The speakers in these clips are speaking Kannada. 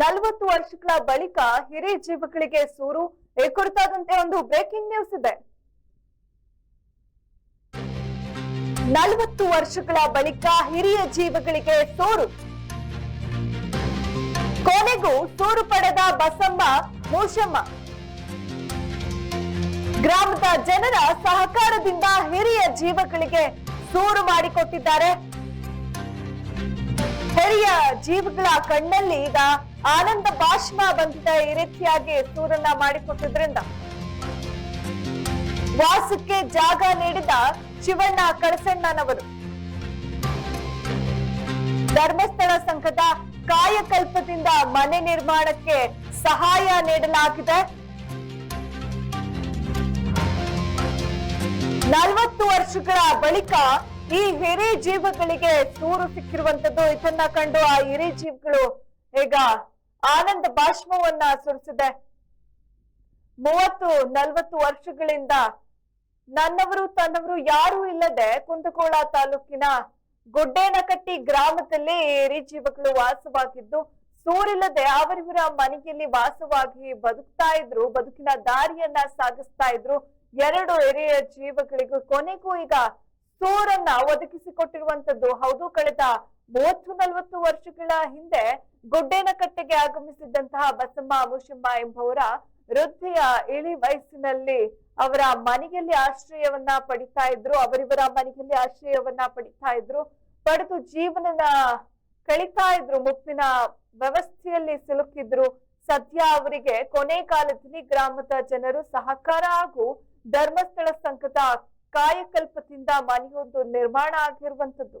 ನಲವತ್ತು ವರ್ಷಗಳ ಬಳಿಕ ಹಿರಿಯ ಜೀವಗಳಿಗೆ ಸೂರು. ಈ ಕುರಿತಾದಂತೆ ಒಂದು ಬ್ರೇಕಿಂಗ್ ನ್ಯೂಸ್ ಇದೆ. ನಲವತ್ತು ವರ್ಷಗಳ ಬಳಿಕ ಹಿರಿಯ ಜೀವಗಳಿಗೆ ಸೂರು. ಕೊನೆಗೂ ಸೂರು ಪಡೆದ ಬಸಮ್ಮ ಮೂಷಮ್ಮ. ಗ್ರಾಮದ ಜನರ ಸಹಕಾರದಿಂದ ಹಿರಿಯ ಜೀವಗಳಿಗೆ ಸೂರು ಮಾಡಿಕೊಟ್ಟಿದ್ದಾರೆ. ಹಿರಿಯ ಜೀವಗಳ ಕಣ್ಣಲ್ಲಿ ಈಗ ಆನಂದ ಭಾಷ್ಮ ಬಂಧಿತ ಈ ರೀತಿಯಾಗಿ ಸೂರನ್ನ ಮಾಡಿಕೊಟ್ಟಿದ್ರಿಂದ ವಾಸಕ್ಕೆ ಜಾಗ ನೀಡಿದ ಶಿವಣ್ಣ ಕಳಸಣ್ಣನವರು. ಧರ್ಮಸ್ಥಳ ಸಂಘದ ಕಾಯಕಲ್ಪದಿಂದ ಮನೆ ನಿರ್ಮಾಣಕ್ಕೆ ಸಹಾಯ ನೀಡಲಾಗಿದೆ. ನಲವತ್ತು ವರ್ಷಗಳ ಬಳಿಕ ಈ ಹಿರಿ ಜೀವಗಳಿಗೆ ಸೂರು ಸಿಕ್ಕಿರುವಂತದ್ದು. ಇದನ್ನ ಕಂಡು ಆ ಹಿರಿ ಜೀವಗಳು ಈಗ ಆನಂದ ಭಾಷ್ಮವನ್ನ ಸುರಿಸಿದೆ. ಮೂವತ್ತು, ನಲ್ವತ್ತು ವರ್ಷಗಳಿಂದ ನನ್ನವರು, ತನ್ನವರು ಯಾರೂ ಇಲ್ಲದೆ ಕುಂದಗೋಳ ತಾಲೂಕಿನ ಗುಡ್ಡೇನಕಟ್ಟಿ ಗ್ರಾಮದಲ್ಲಿ ಏರಿ ಜೀವಗಳು ವಾಸವಾಗಿದ್ದು, ಸೂರಿಲ್ಲದೆ ಅವರಿವರ ಮನೆಯಲ್ಲಿ ವಾಸವಾಗಿ ಬದುಕ್ತಾ ಇದ್ರು, ಬದುಕಿನ ದಾರಿಯನ್ನ ಸಾಗಿಸ್ತಾ ಇದ್ರು. ಎರಡು ಹಿರಿಯ ಜೀವಗಳಿಗೂ, ಕೊನೆಗೂ ಈಗ ಸೂರನ್ನ ಒದಗಿಸಿಕೊಟ್ಟಿರುವಂತದ್ದು. ಹೌದು, ಕಳೆದ ಮೂವತ್ತು, ನಲವತ್ತು ವರ್ಷಗಳ ಹಿಂದೆ ಗುಡ್ಡೇನಕಟ್ಟೆಗೆ ಆಗಮಿಸಿದ್ದಂತಹ ಬಸಮ್ಮ ಮುಷಮ್ಮ ಎಂಬುವರ ವೃದ್ಧೆಯ ಇಳಿ ವಯಸ್ಸಿನಲ್ಲಿ ಅವರ ಮನೆಯಲ್ಲಿ ಆಶ್ರಯವನ್ನ ಪಡಿತಾ ಇದ್ರು, ಅವರಿವರ ಮನೆಯಲ್ಲಿ ಆಶ್ರಯವನ್ನ ಪಡಿತಾ ಇದ್ರು, ಪಡೆದು ಜೀವನನ ಕಳಿತಾ ಇದ್ರು, ಮುಪ್ಪಿನ ವ್ಯವಸ್ಥೆಯಲ್ಲಿ ಸಿಲುಕಿದ್ರು. ಸದ್ಯ ಅವರಿಗೆ ಕೊನೆ ಕಾಲದಲ್ಲಿ ಗ್ರಾಮದ ಜನರು ಸಹಕಾರ ಹಾಗೂ ಧರ್ಮಸ್ಥಳ ಸಂಘದ ಕಾಯಕಲ್ಪದಿಂದ ಮನೆಯೊಂದು ನಿರ್ಮಾಣ ಆಗಿರುವಂತದ್ದು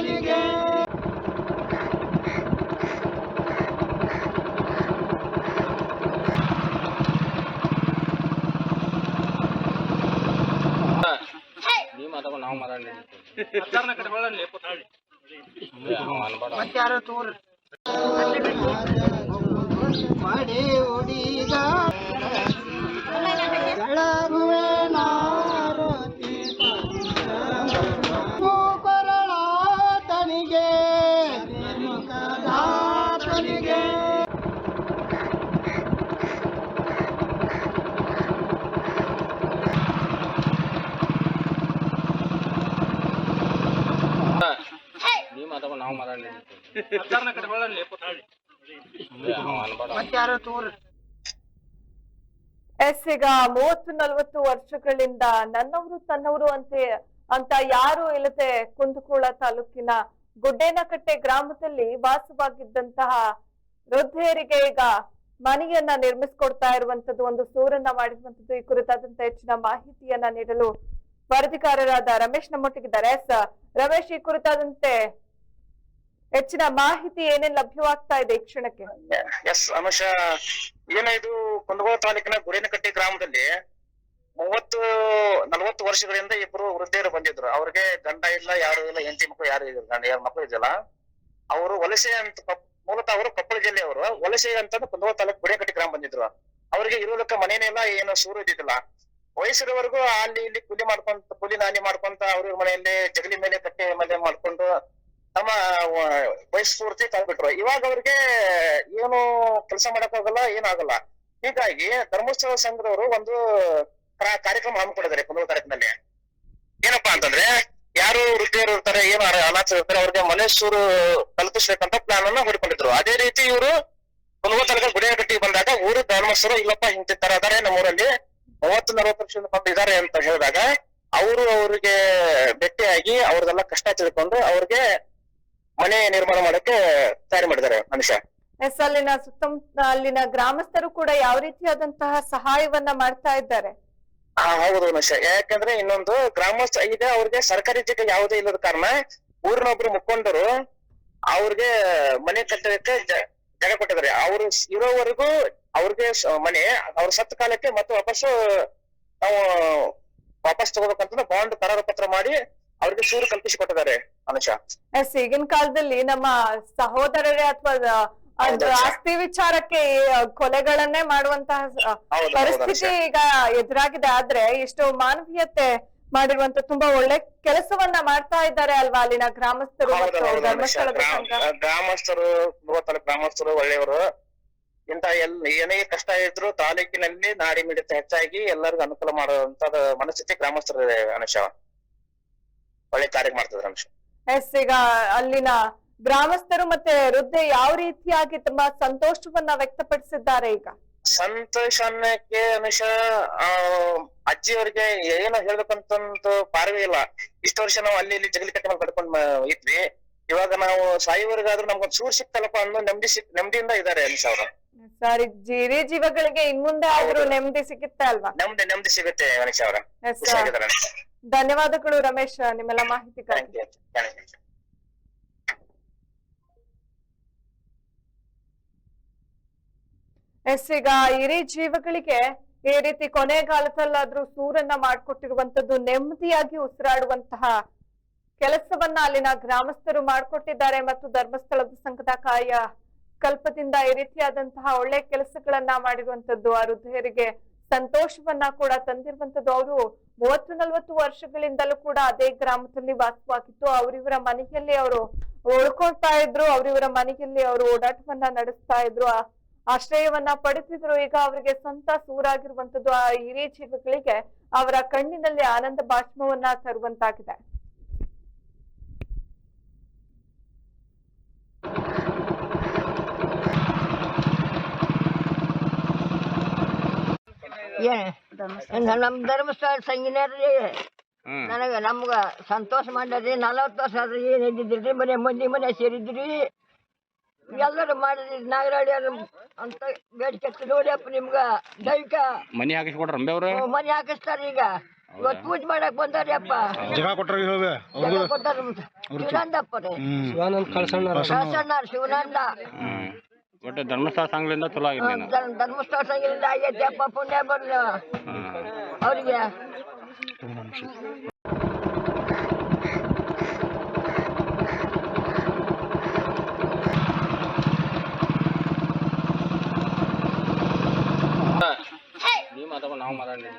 ಮುಖದಾತನಿಗೆ ನೀ ಮಾತಾಡ ನಾವು ಮಾತಾಡಿ ಮತ್ತಾರು ತೋರ್ ಮಾಡಿ ಹುಡುಗ ನಾವು ತೋರ್? ಎಸ್ ಈಗ ಮೂವತ್ತು ನಲ್ವತ್ತು ವರ್ಷಗಳಿಂದ ನನ್ನವರು ತನ್ನವರು ಅಂತೆ ಅಂತ ಯಾರು ಇಲ್ಲದೆ ಕುಂದಕೋಳ ತಾಲೂಕಿನ ಗುಡ್ಡೇನಕಟ್ಟೆ ಗ್ರಾಮದಲ್ಲಿ ವಾಸವಾಗಿದ್ದಂತಹ ವೃದ್ಧೆಯರಿಗೆ ಈಗ ಮನೆಯನ್ನ ನಿರ್ಮಿಸಿಕೊಡ್ತಾ ಇರುವಂತದ್ದು ಒಂದು ಸೂರನ್ನ ಮಾಡಿರುವಂತದ್ದು. ಈ ಕುರಿತಾದಂತ ಹೆಚ್ಚಿನ ಮಾಹಿತಿಯನ್ನ ನೀಡಲು ವರದಿಗಾರರಾದ ರಮೇಶ್ ನಮ್ಮೊಟ್ಟಿಗಿದ್ದಾರೆ. ಎಸ್ ರಮೇಶ್ ಈ ಕುರಿತಾದಂತೆ ಹೆಚ್ಚಿನ ಮಾಹಿತಿ ಏನೇನ್ ಲಭ್ಯವಾಗ್ತಾ ಇದೆ ಕ್ಷಣಕ್ಕೆ? ಎಸ್ ಅನುಷ, ಏನ ಇದು ಕುಂದಗೋಳ ತಾಲೂಕಿನ ಗುಡಿನಕಟ್ಟಿ ಗ್ರಾಮದಲ್ಲಿ ಮೂವತ್ತು, ನಲವತ್ತು ವರ್ಷಗಳಿಂದ ಇಬ್ರು ವೃದ್ಧೆಯರು ಬಂದಿದ್ರು. ಅವ್ರಿಗೆ ಗಂಡ ಇಲ್ಲ, ಯಾರು ಇಲ್ಲ, ಹೆಂಡತಿ ಮಕ್ಕಳು ಯಾರು ಇಲ್ಲ, ಗಂಡ, ಯಾರು ಮಕ್ಕಳು ಇದಿಲ್ಲ ಅವರು ವಲಸೆ ಅಂತ ಮೂಲತಃ ಅವರು ಕೊಪ್ಪಳ ಜಿಲ್ಲೆಯವರು ವಲಸೆ ಅಂತ ಕುಂದಗೋಳ ತಾಲೂಕು ಗುಡೇನಕಟ್ಟಿ ಗ್ರಾಮ ಬಂದಿದ್ರು. ಅವ್ರಿಗೆ ಇರೋದಕ್ಕೆ ಮನೇನೆಲ್ಲ ಏನು ಸೂರು ಇದ್ದಿದ್ದಿಲ್ಲ. ವಯಸ್ಸಿರೋವರೆಗೂ ಅಲ್ಲಿ ಇಲ್ಲಿ ಕೂಲಿ ಮಾಡ್ಕೊಂತ, ಕೂಲಿ ನಾನಿ ಮಾಡ್ಕೊಂತ ಅವ್ರ ಮನೆಯಲ್ಲಿ ಜಗಲಿ ಮೇಲೆ ಕಟ್ಟೆ ಮೇಲೆ ಮಾಡ್ಕೊಂಡು ತಮ್ಮ, ವ- ವಯಸ್ಸು ಪೂರ್ತಿ ಕಳ್ಬಿಟ್ರು ಇವಾಗ ಅವ್ರಿಗೆ ಏನು ಕೆಲಸ ಮಾಡಕ್ ಹೋಗಲ್ಲ ಏನಾಗಲ್ಲ ಹೀಗಾಗಿ ಧರ್ಮೋತ್ಸವ ಸಂಘದವರು ಒಂದು ಕ್ರಾ- ಕಾರ್ಯಕ್ರಮ ಹಮ್ಮಿಕೊಂಡಿದ್ದಾರೆ ಕುಂದೂರು ತಾಲೂಕಿನಲ್ಲಿ ಏನಪ್ಪಾ ಅಂತಂದ್ರೆ, ಯಾರು ವೃದ್ಧಿಯರು ಇರ್ತಾರೆ, ಏನು ಅನಾಥ ಇರ್ತಾರೆ, ಅವ್ರಿಗೆ ಮನೆ ತಲುಪಿಸ್ಬೇಕಂತ ಪ್ಲಾನ್ ಅನ್ನ ಹೊಡ್ಕೊಂಡಿದ್ರು ಅದೇ ರೀತಿ ಇವರು ಕುಂದಗೋಳ ತಾಲೂಕು ಗುಡಿಯಗಟ್ಟಿಗೆ ಬಂದಾಗ ಊರು ಧರ್ಮಸ್ಥರು ಇಲ್ಲಪ್ಪ ಹಿಂತಿರ್ತಾರೆ ಅದಾರೆ ನಮ್ಮ ಊರಲ್ಲಿ ಮೂವತ್ತು, ನಲವತ್ತು ವರ್ಷದಿಂದ ಬಂದು ಇದಾರೆ ಅಂತ ಹೇಳಿದಾಗ, ಅವರು ಅವರಿಗೆ ಭೇಟಿಯಾಗಿ ಅವ್ರದೆಲ್ಲ ಕಷ್ಟ ತಿಳ್ಕೊಂಡು ಅವ್ರಿಗೆ ಮನೆ ನಿರ್ಮಾಣ ಮಾಡಕ್ಕೆ ತಯಾರಿ ಮಾಡಿದ್ದಾರೆ ಮನುಷ್ಯ. ಎಸ್ ಅಲ್ಲಿನ ಸುತ್ತಮುತ್ತ ಅಲ್ಲಿನ ಗ್ರಾಮಸ್ಥರು ಕೂಡ ಯಾವ ರೀತಿಯಾದಂತಹ ಸಹಾಯವನ್ನ ಮಾಡ್ತಾ ಇದ್ದಾರೆ? ಹಾ ಹೌದು ಮನುಷ್ಯ. ಯಾಕಂದ್ರೆ ಇನ್ನೊಂದು ಗ್ರಾಮಸ್ಥ ಇದೆ ಅವ್ರಿಗೆ ಸರ್ಕಾರಿ ಜಗ ಯಾವುದೇ ಇಲ್ಲದ ಕಾರಣ ಊರಿನೊಬ್ರು ಮುಖಂಡರು ಅವ್ರಿಗೆ ಮನೆ ಕಟ್ಟೋದಕ್ಕೆ ಜಾಗ ಕೊಟ್ಟಿದ್ದಾರೆ. ಅವ್ರು ಇರೋವರೆಗೂ ಅವ್ರಿಗೆ ಮನೆ ಅವ್ರ ಸತ್ತ ಕಾಲಕ್ಕೆ ಮತ್ತೆ ವಾಪಸ್ಸು ನಾವು ವಾಪಸ್ ತಗೋಬೇಕಂತ ಬಾಂಡ್ ಕರಾರು ಪತ್ರ ಮಾಡಿ ಅವ್ರಿಗೆ ಸೂರು ಕಲ್ಪಿಸಿ ಕೊಟ್ಟಿದ್ದಾರೆ. ಅನುಷ ಎಸ್ ಈಗಿನ ಕಾಲದಲ್ಲಿ ನಮ್ಮ ಸಹೋದರರೇ ಅಥವಾ ಅದು. ಆಸ್ತಿ ವಿಚಾರಕ್ಕೆ ಕೊಲೆಗಳನ್ನೇ ಮಾಡುವಂತಹ ಪರಿಸ್ಥಿತಿ ಈಗ ಎದುರಾಗಿದೆ. ಆದ್ರೆ ಇಷ್ಟು ಮಾನವೀಯತೆ ಮಾಡಿರುವಂತ ತುಂಬಾ ಒಳ್ಳೆ ಕೆಲಸವನ್ನ ಮಾಡ್ತಾ ಇದ್ದಾರೆ ಅಲ್ವಾ ಅಲ್ಲಿನ ಗ್ರಾಮಸ್ಥರು ಗ್ರಾಮಸ್ಥರು ಗ್ರಾಮಸ್ಥರು ಒಳ್ಳೆಯವರು. ಇಂತ ಎಲ್ ಏನೇ ಕಷ್ಟ ಇದ್ರು ತಾಲೂಕಿನಲ್ಲಿ ನಾಡಿ ಮಿಡಿತ ಹೆಚ್ಚಾಗಿ ಎಲ್ಲರಿಗೂ ಅನುಕೂಲ ಮಾಡುವಂತ ಮನಸ್ಥಿತಿ ಗ್ರಾಮಸ್ಥರ ಅನುಷ ಒಳ್ಳೆ ಕಾರ್ಯ ಮಾಡ್ತಿದ್ರು ಅನುಷ ಈಗ ಅಲ್ಲಿನ ಗ್ರಾಮಸ್ಥರು ಮತ್ತೆ ವೃದ್ಧೆ ಯಾವ ರೀತಿಯಾಗಿ ತುಂಬಾ ಸಂತೋಷವನ್ನ ವ್ಯಕ್ತಪಡಿಸಿದ್ದಾರೆ ಈಗ? ಸಂತೋಷ ಅನ್ನಕ್ಕೆ ಅನುಷ ಅಜ್ಜಿಯವರಿಗೆ ಏನೋ ಹೇಳ್ಬೇಕಂತ ಪಾರವೇ ಇಲ್ಲ. ಇಷ್ಟು ವರ್ಷ ನಾವು ಅಲ್ಲಿ ಇಲ್ಲಿ ಜಗಲಿ ಕಟ್ಟಿ ಕಟ್ಕೊಂಡ್ ಇದ್ವಿ. ಇವಾಗ ನಾವು ಸಾಯುವವರೆಗಾದ್ರೂ ನಮ್ಗೊಂದು ಸೂರ್ ಸಿಕ್ತಲ್ಲಪ್ಪ ಅನ್ನೋ ನೆಮ್ಮದಿ ಸಿಕ್, ನೆಮ್ಮದಿಯಿಂದ ಇದಾರೆ ಅನುಷ ಅವರು. ಸರಿ ಜೀರಿ ಜೀವಗಳಿಗೆ ಇನ್ ಮುಂದೆ ಆದ್ರೂ ನೆಮ್ಮದಿ ಸಿಗುತ್ತೆ ಅಲ್ವಾ? ನೆಮ್ಮದಿ ನೆಮ್ಮದಿ ಸಿಗುತ್ತೆ ಅವರ. ಧನ್ಯವಾದಗಳು ರಮೇಶ್ ನಿಮ್ಮೆಲ್ಲ ಮಾಹಿತಿಗಾಗಿ ಯು ಎಸ್ ಈಗ ಹಿರಿ ಜೀವಗಳಿಗೆ ಈ ರೀತಿ ಕೊನೆಗಾಲದಲ್ಲಾದ್ರೂ ಸೂರನ್ನ ಮಾಡ್ಕೊಟ್ಟಿರುವಂತದ್ದು ನೆಮ್ಮದಿಯಾಗಿ ಉಸಿರಾಡುವಂತಹ ಕೆಲಸವನ್ನ ಅಲ್ಲಿನ ಗ್ರಾಮಸ್ಥರು ಮಾಡ್ಕೊಟ್ಟಿದ್ದಾರೆ ಮತ್ತು ಧರ್ಮಸ್ಥಳದ ಸಂಘದ ಕಾರ್ಯ ಕಲ್ಪದಿಂದ ಈ ರೀತಿಯಾದಂತಹ ಒಳ್ಳೆ ಕೆಲಸಗಳನ್ನ ಮಾಡಿರುವಂತದ್ದು ಆ ವೃದ್ಧರಿಗೆ ಸಂತೋಷವನ್ನ ಕೂಡ ತಂದಿರುವಂತದ್ದು. ಅವರು ಮೂವತ್ತು ನಲವತ್ತು ವರ್ಷಗಳಿಂದಲೂ ಕೂಡ ಅದೇ ಗ್ರಾಮದಲ್ಲಿ ವಾಸವಾಗಿತ್ತು ಅವರಿವರ ಮನೆಯಲ್ಲಿ ಅವರು ಉಳ್ಕೊಳ್ತಾ ಇದ್ರು, ಅವರಿವರ ಮನೆಯಲ್ಲಿ ಅವರು ಓಡಾಟವನ್ನ ನಡೆಸ್ತಾ ಇದ್ರು ಆಶ್ರಯವನ್ನ ಪಡೆದಿದ್ರು. ಈಗ ಅವರಿಗೆ ಸ್ವಂತ ಸೂರಾಗಿರುವಂತದ್ದು ಆ ಹಿರಿಯ ಜೀವಿಗಳಿಗೆ ಅವರ ಕಣ್ಣಿನಲ್ಲಿ ಆನಂದ ಭಾಷ್ಮವನ್ನ ತರುವಂತಾಗಿದೆ. ನಮ್ಮ ಧರ್ಮಸ್ಥಳ ಸಂಗಿನರಿ ನನಗ ನನಗೆ ನಮ್ಗ ಸಂತೋಷ ಮಾಡ್ರಿ ನಲವತ್ತು ವರ್ಷ ಆದ್ರೆ ಏನ್ ಇದ್ದಿದ್ರಿ ಮನೆ ಮಂದಿ ಮನೆ ಸೇರಿದ್ರಿ. ಎಲ್ಲರು ಮಾಡಿದ್ರಿ ನಾಗರಾಡಿ ಅಂತ ಬೇಡಿಕೆ ನೋಡಿಯಪ್ಪ ನಿಮ್ಗ ದೈವಿಕ. ಮನಿ ಹಾಕಿಸ್ಕೊಡ್ರ ರಂಬೆ ಅವ್ರ? ಮನೆ ಹಾಕಿಸ್ತಾರ ಈಗ. ಇವತ್ತು ಪೂಜೆ ಮಾಡಕ್ ಬಂದಾರಿ ಅಪ್ಪ. ಜಗ ಕೊಟ್ರ ಕೊಟ್ಟಾರ ಶಿವಾನಂದಪ್ಪ ರೀ ಕಳ್ಸಣ್ಣ ಶಿವನಂದ ಒಟ್ಟು ಧರ್ಮಸ್ಥಳ ಸಂಘದಿಂದ ಚಲೋ ಆಗಿದೆ ನೀನು. ಧರ್ಮ- ಧರ್ಮಸ್ಥಳ ಸಂಘದಿಂದ ಆಗೈತೆ ಅಪ್ಪ ಪುಣ್ಯ ಬರ್ಲಿ. ಅವ್ರಿಗೆ. ನೀವು ಮಾತಾಡ ನಾವು ಮಾತಾಡಿ